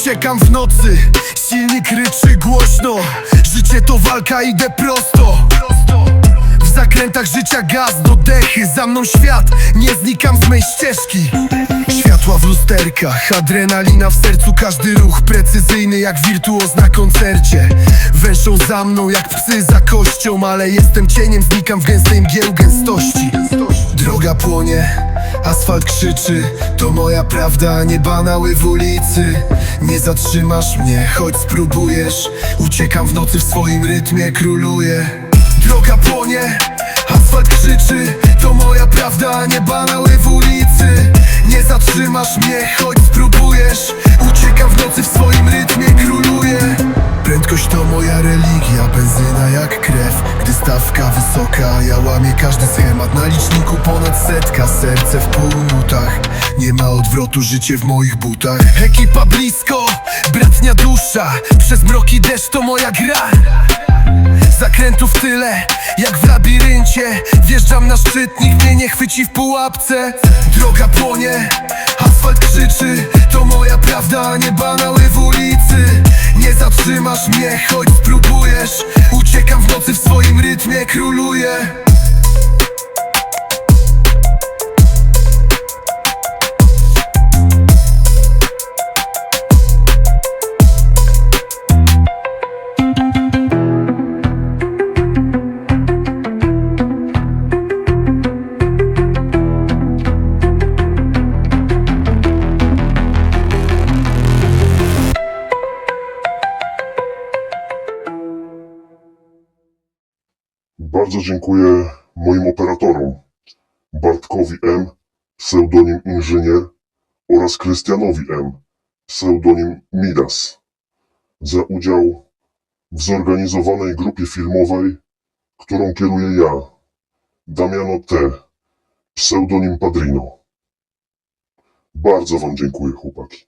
Uciekam w nocy, silnik ryczy głośno. Życie to walka, idę prosto. W zakrętach życia gaz do dechy. Za mną świat, nie znikam z mej ścieżki. Światła w lusterkach, adrenalina w sercu. Każdy ruch precyzyjny jak wirtuoz na koncercie. Węszą za mną jak psy za kością Ale jestem cieniem, znikam w gęstej mgieł gęstości. Droga płonie, asfalt krzyczy. To moja prawda, nie banały w ulicy Nie zatrzymasz mnie, choć spróbujesz. Uciekam w nocy w swoim rytmie, króluję. Droga płonie, asfalt krzyczy. To moja prawda, nie banały w ulicy. Nie zatrzymasz mnie, choć spróbujesz. Uciekam w nocy w swoim rytmie, króluję. Prędkość to moja religia, benzyna jak krew. Gdy stawka wysoka, ja łamię każdy schemat. Na liczniku ponad setka, serce w półnutach. Nie ma odwrotu, życie w moich butach. Ekipa blisko, bratnia dusza. Przez mroki deszcz to moja gra. Zakrętów tyle, jak w labiryncie. Wjeżdżam na szczyt, nikt mnie nie chwyci w pułapce. Droga płonie, asfalt krzyczy. To moja prawda, nie banały w ulicy. Nie zatrzymasz mnie, choć spróbujesz. Uciekam w nocy w swoim rytmie, króluję Bardzo dziękuję moim operatorom Bartkowi M, pseudonim Inżynier oraz Krystianowi M, pseudonim Midas za udział w zorganizowanej grupie filmowej, którą kieruję ja, Damiano T, pseudonim Padrino. Bardzo Wam dziękuję, chłopaki.